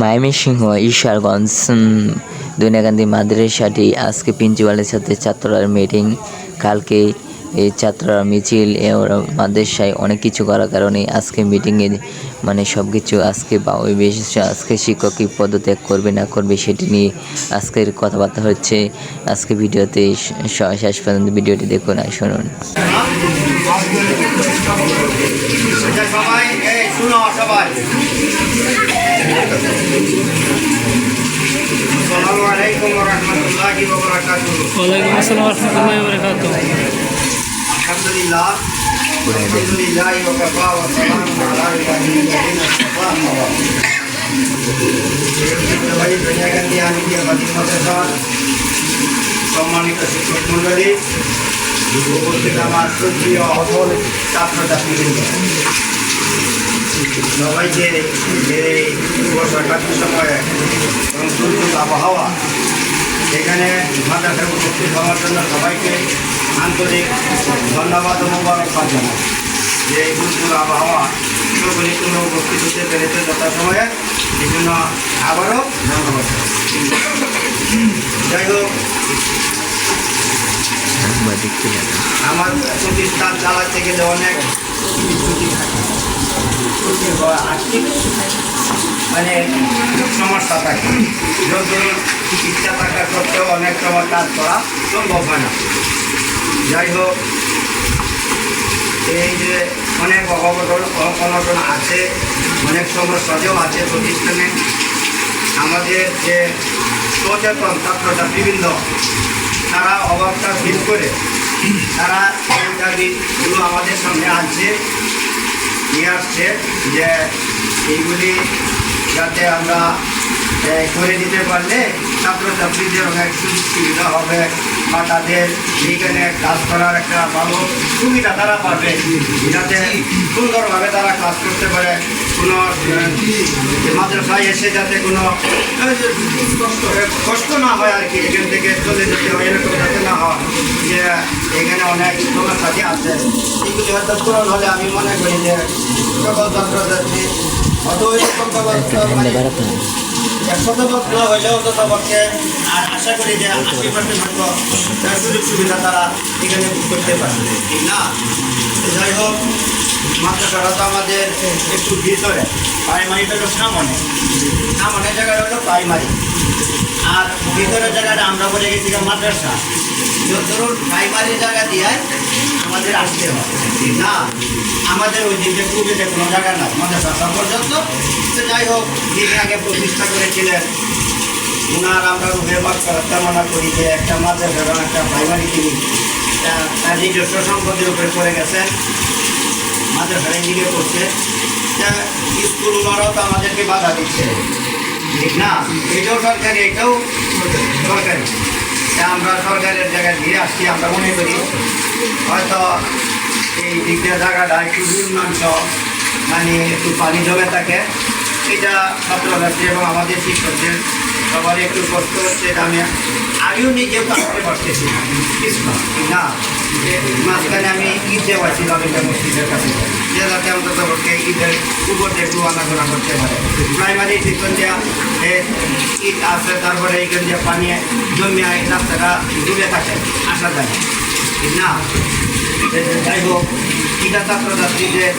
ময়মনসিংহ ঈশ্বরগঞ্জ দুনিয়াকান্দি মাদ্রাসাটি আজকে প্রিন্সিপালের সাথে ছাত্ররা মিটিং কালকে এই ছাত্ররা মিছিল এ ওরা মাদ্রাসায় অনেক কিছু করার কারণে আজকে মিটিংয়ে মানে সব কিছু আজকে বা ওই বিশেষ আজকে শিক্ষক কী পদত্যাগ করবে না করবে সেটি নিয়ে আজকের কথাবার্তা হচ্ছে। আজকে ভিডিওতে শেষ পর্যন্ত ভিডিওটি দেখুন আর শুনুন। আচ্ছা সবাই এই শুনো সবাই আসসালামু আলাইকুম ওয়া রাহমাতুল্লাহি ওয়া বারাকাতুহু। ওয়ালাইকুম আসসালাম রহমতুল্লাহ বরকাত আলহামদুলিল্লাহ আলহামদুলিল্লাহ ওয়া কাফা ওয়া সালামুন আলা ইবাদিহিল্লাযিনা ইসতাফা আম্মা বা'দ। সবাই দুনিয়াকান্দি আমিদিয়া সম্মানিত শিক্ষক মণ্ডলী উপস্থিত আমার সুপ্রিয় অবল ছাত্রছাত্রীবৃন্দ। সবাইকে এই বর্ষাকালীন সময়ে এবং দুর্যোগ আবহাওয়া এখানে মাদ্রাসায় উপস্থিত হওয়ার জন্য সবাইকে আন্তরিক ধন্যবাদ ও মোবারকবাদ জানাই। যে এই দুর্যোগ আবহাওয়া সকলে কোনো উপস্থিত হতে পেরেছে যথাসময়ে, এই জন্য আবারও ধন্যবাদ। যাই হোক, আমার প্রতিষ্ঠান চালাতে গেলে অনেক আর্থিক মানে সমস্যা থাকে। যত ইচ্ছা থাকা সত্ত্বেও অনেক সময় কাজ করা সম্ভব হয় না। যাই হোক এই যে অনেক অবঘটন অনটন আছে, অনেক সমস্যাও আছে প্রতিষ্ঠানে। আমাদের যে সচেতন ছাত্রছাত্রীবৃন্দ তারা অভাবটা ফিল করে, তারা দাবিগুলো আমাদের সামনে আনছে, নিয়ে আসছে যে এইগুলি যাতে আমরা করে দিতে পারলে ছাত্রছাত্রীদের অনেক সুবিধা হবে। বা তাদের এইখানে কাজ করার একটা ভালো সুবিধা তারা পাবে। যাতে সুন্দরভাবে তারা কাজ করতে পারে। কোনো মাদ্রাসায় এসে যাতে কোনো কষ্ট না হয় আর কি এখান থেকে চলে যেতে হয় এরকম যাতে না হয় যে এখানে অনেক সমস্যা আছে। এগুলি হয়তো পূরণ হলে আমি মনে করি যে সকল ছাত্রছাত্রী অত ব্যবস্থা মানে একশত বছর হইলেও তো তোমাকে আর আশা করি যে আশি পার্সেন্ট সুযোগ সুবিধা তারা এখানে বুক করতে পারবে। ঠিক না, যাই হোক মাদ্রাসাটা তো আমাদের একটু ভিতরে। প্রাইমারিটা হলো সামনে। সামনে জায়গাটা হলো প্রাইমারি আর ভিতরের জায়গাটা আমরা বলে গেছি যে মাদ্রাসা ধরুন প্রাইমারি জায়গা দিয়ে আমাদের আসতে ঠিক না, আমাদের ওই দিকে যে কোনো জায়গা না মাদ্রাসা পর্যন্ত। তো যাই হোক যিনি আগে প্রতিষ্ঠা করেছিলেন। ওনার আমরা রুহে বাদ কামনা করি যে একটা মাদ্রাসা এবং একটা প্রাইমারি তিনি তার নিজস্ব সম্পদের উপরে করে গেছেন। মাদ্রাসার দিকে করছে। তা স্কুল ওনারাও তো আমাদেরকে বাধা দিচ্ছে। না, এটাও সরকারি এটাও সরকারি। আমরা সরকারের জায়গায় দিয়ে আসছি, আমরা মনে করি, হয়তো এই দিকটা জায়গাটা একটু নিম্নাংশ মানে একটু পানি জমে থাকে, এটা ছাত্রছাত্রী এবং আমাদের শিক্ষকদের সবার একটু কষ্ট হচ্ছে, এটা আমি আগেও নিজেও কাটতে পারতেছি না। না মাঝখানে আমি ঈদ দেওয়াছিলাম এটা মসজিদের কাছে। যে যাতে অন্তত পক্ষে ঈদের উপর দিয়ে একটু আনাগোনা করতে পারে। প্রাইমারি শিক্ষণ দেওয়া ঈদ আসে তারপরে এইখান দিয়ে পানি জমিয়ে রাস্তাটা ডুবে থাকে, আসা যায়। না। যাই হোক এটা ছাত্রছাত্রীদের